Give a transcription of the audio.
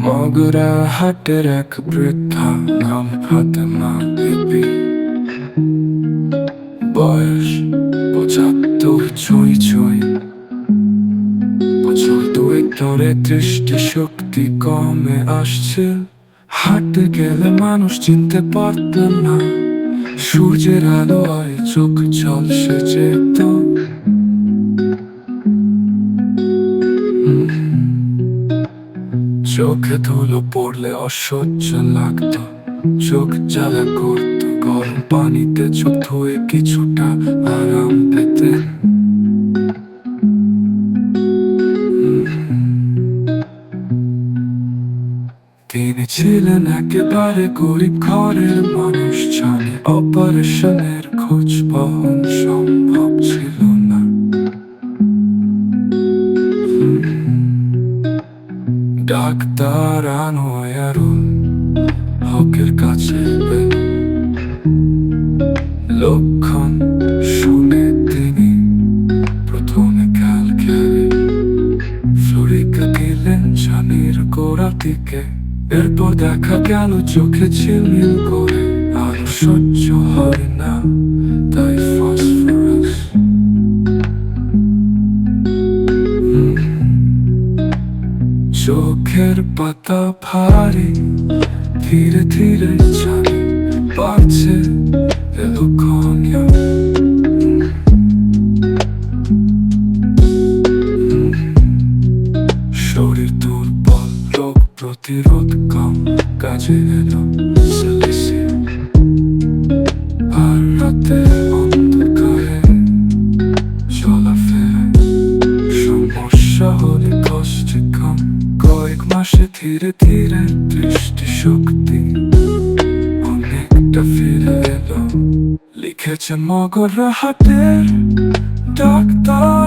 মগরা হাটের এক বৃদ্ধা নাম ফাতেমা বিবি বয়স পঁচাত্তর ছুঁই ছুঁই বছর দুই ধরে দৃষ্টি শক্তি কমে আসছে হাঁটতে গেলে মানুষ চিনতে পারতেন না সূর্যের আলোয় চোখ জল ঝলসে যেত চোখে ধুলো পড়লে অসহ্য লাগতো। চোখ জ্বালা করতো, গরম পানিতে চোখ ধুয়ে কিছুটা আরাম পেতে। তিনি ছিলেন একেবারে গরিব ঘরের মানুষ। জানে অপারেশনের খোঁজ বহন সম্ভব ছিল না। ডাক্তার আনোয়ারুল হকের কাছে লক্ষণ শুনে তিনি প্রথমে খেলে ফ্লোরিকা দিলেন জানির গোড়া দিকে। এরপর দেখা গেল চোখে ঝিলমিল করে সহ্য হয় না, তাই ফসফরাস চোখের পাতা ভারী, ধীরে ধীরে জানি বাড়ছে এলো কনিয়া শরীর দুর্বল, রোগ প্রতিরোধ কম কাজে এলো। কয়েক মাসে ধীরে ধীরে দৃষ্টি শক্তি অনেকটা ফিরে এলো। লিখেছে মগর হাতের ডাক্তার।